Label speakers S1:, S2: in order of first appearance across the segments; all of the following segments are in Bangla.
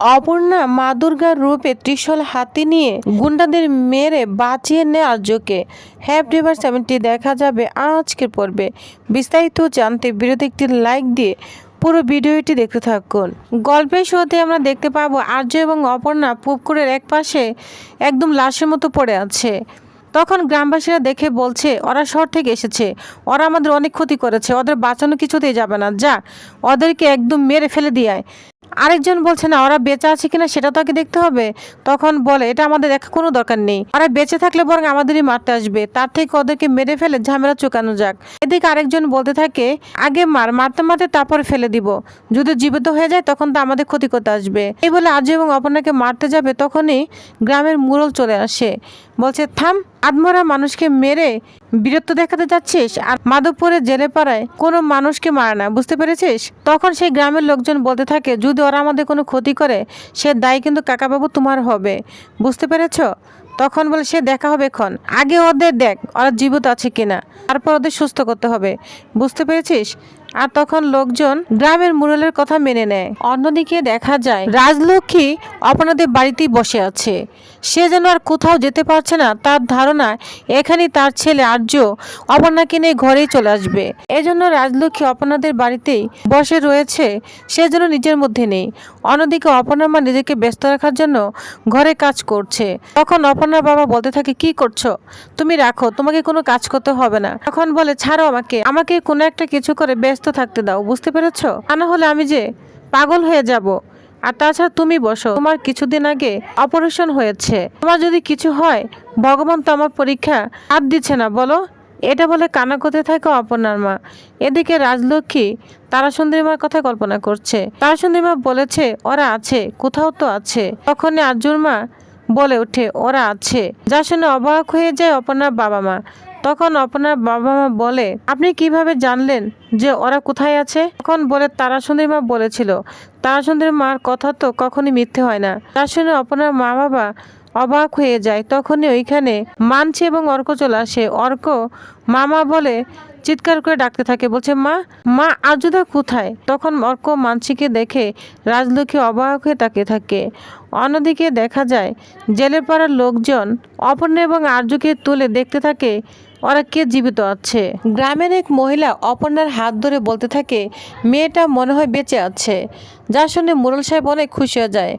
S1: অপর্ণা মা দুর্গার রূপে ত্রিশূল হাতি নিয়ে গুন্ডাদের মেরে বাঁচিয়ে নেয় আর্যকে হ্যাপ রিভার সেভেনটি দেখা যাবে আজকের পর্বে। বিস্তারিত জানতে ভিডিওতে একটি লাইক দিয়ে পুরো ভিডিওটি দেখতে থাকুন। গল্পের শুরুতে আমরা দেখতে পাবো আর্য এবং অপর্ণা পুকুরের এক পাশে একদম লাশের মতো পড়ে আছে। তখন গ্রামবাসীরা দেখে বলছে, ওরা শহর থেকে এসেছে। ওরা আমাদের অনেক ক্ষতি করেছে। ওদের বাঁচানো কিছুতেই যাবে না। যা, ওদেরকে একদম মেরে ফেলে দিয়ে আয়। আরেকজন বলছে, না, ওরা বেঁচে আছে কিনা সেটা তো আগে দেখতে হবে। তখন বলে, এটা আমাদের দেখা কোনো দরকার নেই। ওরা বেঁচে থাকলে বরং আমাদেরই মারতে আসবে। তার থেকে ওদেরকে মেরে ফেলে ঝামেলা চুকানো যাক। এদিকে আরেকজন বলতে থাকে, আগে মার, মারতে মারতে তারপরে ফেলে দিব। যদি জীবিত হয়ে যায়, তখন তো আমাদের ক্ষতি করতে আসবে। এই বলে আজ এবং অপর্ণাকে মারতে যাবে, তখনই গ্রামের মুরল চলে আসে। বলছে, থাম আদমরা মানুষকে মেরে বীরত্ব দেখাতে যাচ্ছিস আর মাধবপুরে জেলে পাড়ায় কোনো মানুষকে মারে না, বুঝতে পেরেছিস? তখন সেই গ্রামের লোকজন বলতে থাকে, যদি ওরা আমাদের কোনো ক্ষতি করে, সে দায় কিন্তু কাকাবাবু তোমার হবে। বুঝতে পেরেছ? তখন বলে, সে দেখা হবে এখন। আগে ওদের দেখ, ওরা জীবিত আছে কিনা। তারপর ওদের সুস্থ করতে হবে। বুঝতে পেরেছিস? আর তখন লোকজন গ্রামের মুরলের কথা মেনে নেয়। অন্যদিকে দেখা যায়, রাজলক্ষ্মী আপনাদের বাড়িতেই বসে আছে। সে যেন আর কোথাও যেতে পারছে না, তার ধারণা এখানেই তার ছেলে আর্য অপর্ণাকে নিয়ে ঘরেই চলে আসবে। এজন্য রাজলক্ষ্মী অপর্ণাদের বাড়িতেই বসে রয়েছে, সে যেন নিজের মধ্যে নেই। অন্যদিকে অপর্ণা মা নিজেকে ব্যস্ত রাখার জন্য ঘরে কাজ করছে। তখন অপর্ণার বাবা বলতে থাকে, কি করছ? তুমি রাখো, তোমাকে কোনো কাজ করতে হবে না। তখন বলে, ছাড়ো আমাকে আমাকে কোনো একটা কিছু করে ব্যস্ত থাকতে দাও, বুঝতে পেরেছ? তা না হলে আমি যে পাগল হয়ে যাব। আর তাছাড়া তুমি বসো, তোমার কিছুদিন আগে অপারেশন হয়েছে। তোমার যদি কিছু হয়, ভগবান তো আমার পরীক্ষা হাত দিচ্ছে না, বলো? এটা বলে কানা করতে থাকে অপর্ণার মা? এদিকে রাজলক্ষ্মী তারা সুন্দরী মার কথা কল্পনা করছে। তারা সুন্দরী মা বলেছে, ওরা আছে, কোথাও তো আছে। তখনই আর্জুর মা বলে ওঠে, ওরা আছে। যা শুনে অবাক হয়ে যায় অপর্ণার বাবা মা। তখন আপনার বাবা মা বলে, আপনি কীভাবে জানলেন যে ওরা কোথায় আছে? তখন বলে, তারাসুন্দরী মা বলেছিল, তারাসুন্দরী মার কথা তো কখনই মিথ্যে হয় না। তার শুনে আপনার মা বাবা অবাক হয়ে যায়। তখনই ওইখানে মানছে এবং অর্ক চলে আসে। অর্ক মামা বলে চিৎকার করে ডাকতে থাকে, বলছে, মা মা আজুদা কোথায়? তখন অর্ক মানসিকে দেখে রাজলক্ষ্মী অবাক হয়ে তাকিয়ে থাকে। অন্যদিকে দেখা যায়, জেলের পাড়ার লোকজন অপর্ণা এবং আর্যকে তুলে দেখতে থাকে, ওরা কে জীবিত আছে? গ্রামের এক মহিলা অপর্ণার হাত ধরে বলতে থাকে, মেয়েটা মনে হয় বেঁচে আছে। যা শুনে মুরল সাহেব অনেক খুশি হয়ে যায়।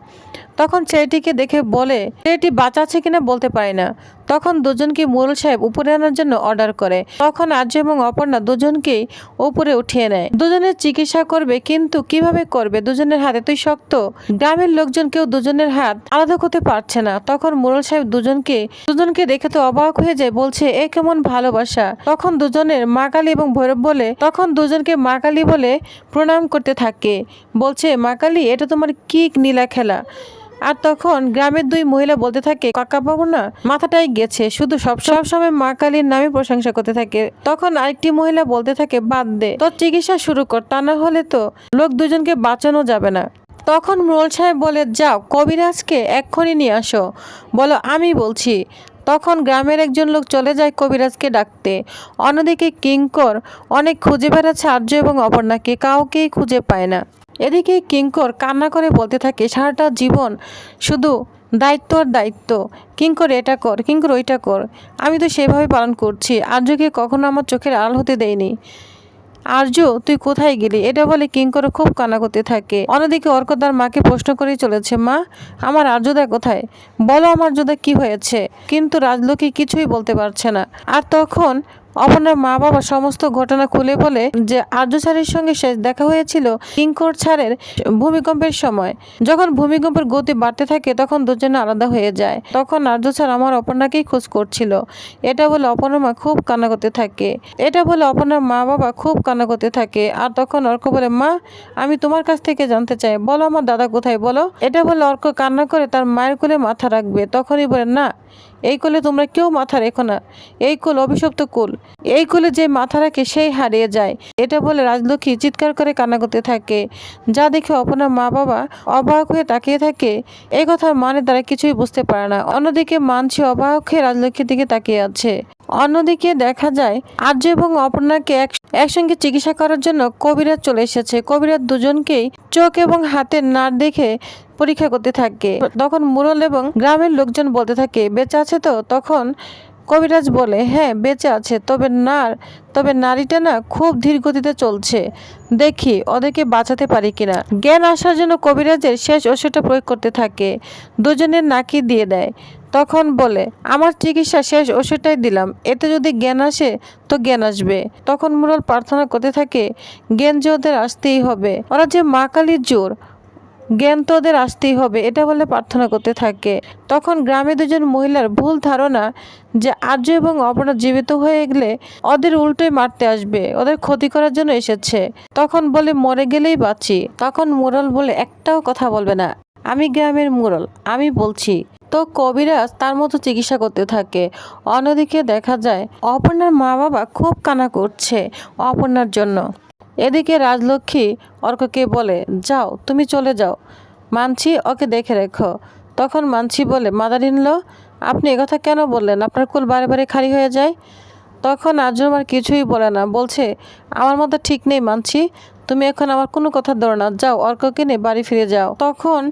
S1: তখন ছেলেটিকে দেখে বলে, ছেলেটি বাঁচা আছে কিনা বলতে পারে না। তখন দুজনকে মুরল সাহেব উপরে আনার জন্য অর্ডার করে। তখন আর্য এবং অপর্ণা দুজনকেই উপরে উঠিয়ে নেয়। দুজনের চিকিৎসা করবে, কিন্তু কীভাবে করবে? দুজনের হাত এতই শক্ত। গ্রামের লোকজন কেউ দুজনের হাত আলাদা করতে পারছে না। তখন মুরল সাহেব দুজনকে দুজনকে দেখে তো অবাক হয়ে যায়, বলছে, এ কেমন ভালোবাসা। তখন দুজনের মা কালী এবং ভৈরব বলে, তখন দুজনকে মা কালী বলে প্রণাম করতে থাকে। বলছে, মা কালী, এটা তোমার কি নীলা খেলা? আর তখন গ্রামের দুই মহিলা বলতে থাকে কাকা বাবু না, মাথাটাই গেছে, শুধু সব সব সময় মা কালীর নামে প্রশংসা করতে থাকে। তখন আরেকটি মহিলা বলতে থাকে, বাদ দে, তোর চিকিৎসা শুরু কর, তা না হলে তো লোক দুজনকে বাঁচানো যাবে না। তখন মোল সাহেব বলে, যাও, কবিরাজকে এক্ষুনি নিয়ে আসো। বলো, আমি বলছি। তখন গ্রামের একজন লোক চলে যায় কবিরাজকে ডাকতে। অন্যদিকে কিঙ্কর অনেক খুঁজে বেড়াচ্ছে আর্য এবং অপর্ণাকে, কাউকেই খুঁজে পায় না। এদিকে কিঙ্কর কান্না করে বলতে থাকে, সারাটা জীবন শুধু দায়িত্ব আর দায়িত্ব। কিঙ্কর, এটা কর, কিঙ্কর, ওইটা কর। আমি তো সেভাবে পালন করছি। আর্যকে কখনো আমার চোখের আড়াল হতে দেয়নি। আর্য, তুই কোথায় গেলি এটা বলে কিঙ্কর খুব কান্না করতে থাকে। অন্যদিকে অর্ক তার মাকে প্রশ্ন করেই চলেছে, মা, আমার আর্যদা কোথায়? বলো আমার যোদা কি হয়েছে? কিন্তু রাজলক্ষ্মী কিছুই বলতে পারছে না। আর তখন অপর্ণার মা বাবা সমস্ত ঘটনা খুলে বলে যে আর্য স্যারের সঙ্গে শেষ দেখা হয়েছিল কিঙ্কর ছাড়ের ভূমিকম্পের সময়। যখন ভূমিকম্পের গতি বাড়তে থাকে, তখন দুজনে আলাদা হয়ে যায়। তখন আর্য স্যার আমার অপর্ণাকেই খোঁজ করছিল। এটা বলে অপর্ণার মা খুব কান্না করতে থাকে। এটা বলে অপর্ণার মা বাবা খুব কান্না করতে থাকে। আর তখন অর্ক বলে, মা, আমি তোমার কাছ থেকে জানতে চাই। বলো আমার দাদা কোথায়? বলো। এটা বলে অর্ক কান্না করে তার মায়ের কোলে মাথা রাখবে। তখনই বলে, না এই কোলে তোমরা কেউ মাথা রেখো না। এই কুল অভিশপ্ত কুল। এই কুলে যে মাথা রাখে, সেই হারিয়ে যায়। এটা বলে রাজলক্ষ্মী চিৎকার করে কান্না করতে থাকে। যা দেখে অপনার মা বাবা অবাক হয়ে তাকিয়ে থাকে। এই কথার মানে তারা কিছুই বুঝতে পারে না। অন্যদিকে মানছি অবাক হয়ে রাজলক্ষ্মীর দিকে তাকিয়ে আছে। অন্যদিকে দেখা যায়, আর্য এবং অপর্ণাকে এক একসঙ্গে চিকিৎসা করার জন্য কবিরাজ চলে এসেছে। কবিরাজ দুজনকেই চোখ এবং হাতের নাড় দেখে পরীক্ষা করতে থাকে। তখন মুরল এবং গ্রামের লোকজন বলতে থাকে, বেঁচে আছে তো? তখন কবিরাজ বলে হ্যাঁ বেঁচে আছে, তবে না তবে নারীটা না খুব ধীর গতিতে চলছে। দেখি, ওদেরকে বাঁচাতে পারি কিনা? জ্ঞান আসার জন্য কবিরাজের শেষ ওষুধটা প্রয়োগ করতে থাকে। দুজনের নাকি দিয়ে দেয়। তখন বলে, আমার চিকিৎসা শেষ ওষুধটাই দিলাম। এতে যদি জ্ঞান আসে, তো জ্ঞান আসবে। তখন মুরল প্রার্থনা করতে থাকে, জ্ঞান যে ওদের আসতেই হবে। ওরা যে মা কালীর জোর জ্ঞান তো ওদের আসতেই হবে, এটা বলে প্রার্থনা করতে থাকে। তখন গ্রামে দুজন মহিলার ভুল ধারণা যে আর্য এবং অপরাধ জীবিত হয়ে গেলে ওদের উল্টোই মারতে আসবে, ওদের ক্ষতি করার জন্য এসেছে। তখন বলে, মরে গেলেই বাঁচি। তখন মুরল বলে, একটাও কথা বলবে না। আমি গ্রামের মুরল, আমি বলছি। তো কবিরাজ তার মতো চিকিৎসা করতে থাকে। অন্যদিকে দেখা যায়, অপর্ণার মা বাবা খুব কানা করছে অপর্ণার জন্য। এদিকে রাজলক্ষ্মী অর্ককে বলে, যাও, তুমি চলে যাও। মানছি ওকে দেখে রেখো। তখন মানছি বলে মাদার ইনলো আপনি একথা কেন বললেন? আপনার কুল বারে বারে খালি হয়ে যায়? তখন আজমার কিছুই বলে না, বলছে, আমার মতো ঠিক নেই মানছি, তুমি এখন আমার কোনো কথা ধরো না। যাও, অর্ককে নিয়ে বাড়ি ফিরে যাও। তখন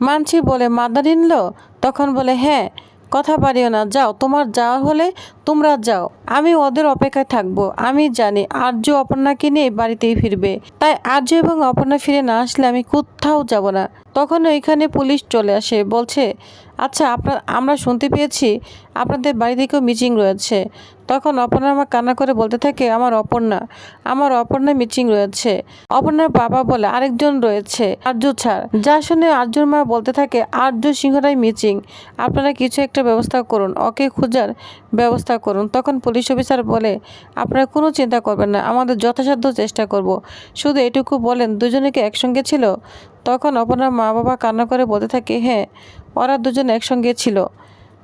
S1: মানছি বলে মাদার ইনলো তখন বলে হ্যাঁ। কথা পারিও না। যাও, তোমার যাওয়া হলে তোমরা যাও। আমি ওদের অপেক্ষায় থাকব। আমি জানি আর্য অপর্ণাকে নিয়ে বাড়িতেই ফিরবে। তাই আর্য এবং অপর্ণা ফিরে না আসলে আমি কোথাও যাব না। তখন ওইখানে পুলিশ চলে আসে। বলছে আচ্ছা আপনার আমরা শুনতে পেয়েছি আপনাদের বাড়ি থেকেও মিটিং রয়েছে। তখন অপর্ণা আমার কান্না করে বলতে থাকে, আমার অপর্ণা আমার অপর্ণা মিটিং রয়েছে। অপর্ণার বাবা বলে আরেকজন রয়েছে আর্য ছাড়। যা শুনে আর্যর মা বলতে থাকে আর্য সিংহরাই মিচিং আপনারা কিছু একটা ব্যবস্থা করুন, ওকে খোঁজার ব্যবস্থা করুন। তখন পুলিশ অফিসার বলে, আপনারা কোনো চিন্তা করবেন না, আমাদের যথাসাধ্য চেষ্টা করব। শুধু এটুকু বলেন, দুজনে কি একসঙ্গে ছিল? তখন অপর্ণার মা বাবা কান্না করে বলতে থাকে হ্যাঁ ওরা দুজন একসঙ্গে ছিল।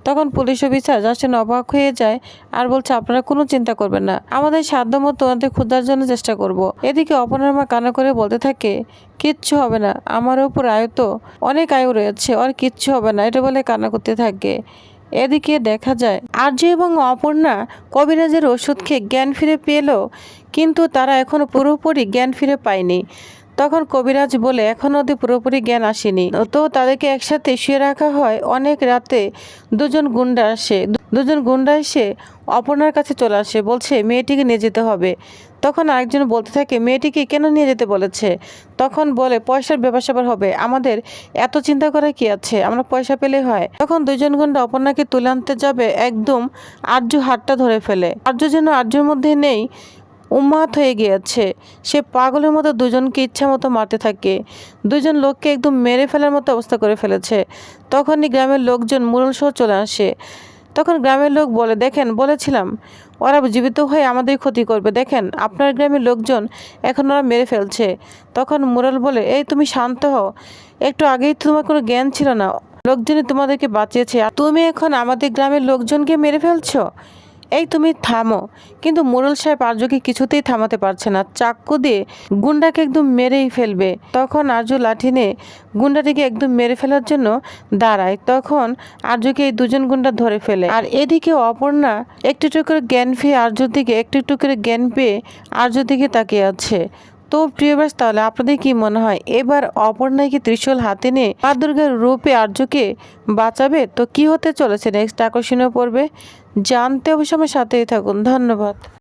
S1: তখন পুলিশ অফিসার যাচ্ছেন অবাক হয়ে যায় আর বলছে, আপনারা কোনো চিন্তা করবেন না, আমাদের সাধ্য মতো ওনাদের খোঁজার জন্য চেষ্টা করব। এদিকে অপনার মা কান্না করে বলতে থাকে, কিচ্ছু হবে না, আমার ওপর আয়ু তো অনেক আয়ু রয়েছে ওর কিচ্ছু হবে না, এটা বলে কান্না করতে থাকে। এদিকে দেখা যায়, আর্য এবং অপর্ণা কবিরাজের ওষুধ খেয়ে জ্ঞান ফিরে পেল, কিন্তু তারা এখনও পুরোপুরি জ্ঞান ফিরে পায়নি। তখন কবিরাজ বলে এখনও ওদের পুরোপুরি জ্ঞান আসেনি। তো তাদেরকে একসাথে শুয়ে রাখা হয়। অনেক রাতে দুজন গুন্ডা আসে। দুজন গুন্ডা এসে অপর্ণার কাছে চলে আসে। বলছে, মেয়েটিকে নিয়ে যেতে হবে। তখন আরেকজন বলতে থাকে, মেয়েটিকে কেন নিয়ে যেতে বলেছে? তখন বলে, পয়সার ব্যাপার হবে। আমাদের এত চিন্তা করে কি আছে? আমরা পয়সা পেলে হয়। তখন দুজন গুন্ডা অপর্ণাকে তুলে আনতে যাবে একদম আর্য হাতটা ধরে ফেলে। আর্য যেন আর্যের মধ্যে নেই উন্মাদ হয়ে গিয়েছে। সে পাগলের মতো দুজনকে ইচ্ছা মতো মারতে থাকে। দুজন লোককে একদম মেরে ফেলার মতো অবস্থা করে ফেলেছে। তখনই গ্রামের লোকজন মুরল সহ চলে আসে। তখন গ্রামের লোক বলে, দেখেন, বলেছিলাম, ওরা জীবিত হয়ে আমাদের ক্ষতি করবে। দেখেন, আপনার গ্রামের লোকজন এখন ওরা মেরে ফেলছে। তখন মুরল বলে, এই, তুমি শান্ত হও। একটু আগেই তো তোমার কোনো জ্ঞান ছিল না। লোকজনই তোমাদেরকে বাঁচিয়েছে। আর তুমি এখন আমাদের গ্রামের লোকজনকে মেরে ফেলছো? এই তুমি থামো। কিন্তু মোরল সাহেব আর্যকে কিছুতেই থামাতে পারছে না। চাক্কু দিয়ে গুন্ডাকে একদম মেরেই ফেলবে। তখন আর্য লাঠি নিয়ে গুন্ডাটিকে একদম মেরে ফেলার জন্য দাঁড়ায়। তখন আর্যকে এই দুজন গুন্ডা ধরে ফেলে। আর এদিকে অপর্ণা একটু একটু করে জ্ঞান পেয়ে আর্যর দিকে একটু একটু করে জ্ঞান পেয়ে আর্যর দিকে তাকিয়ে আছে। তো প্রিয়বাস তাহলে আপনাদের কি মনে হয়, এবার অপর্ণায় কি ত্রিশূল হাতে নিয়ে মা দুর্গার রূপে আর্যকে বাঁচাবে? তো কি হতে চলেছে? নেক্সট আকর্ষণীয় পড়বে জানতে অবশ্য আমার সাথেই থাকুন। ধন্যবাদ।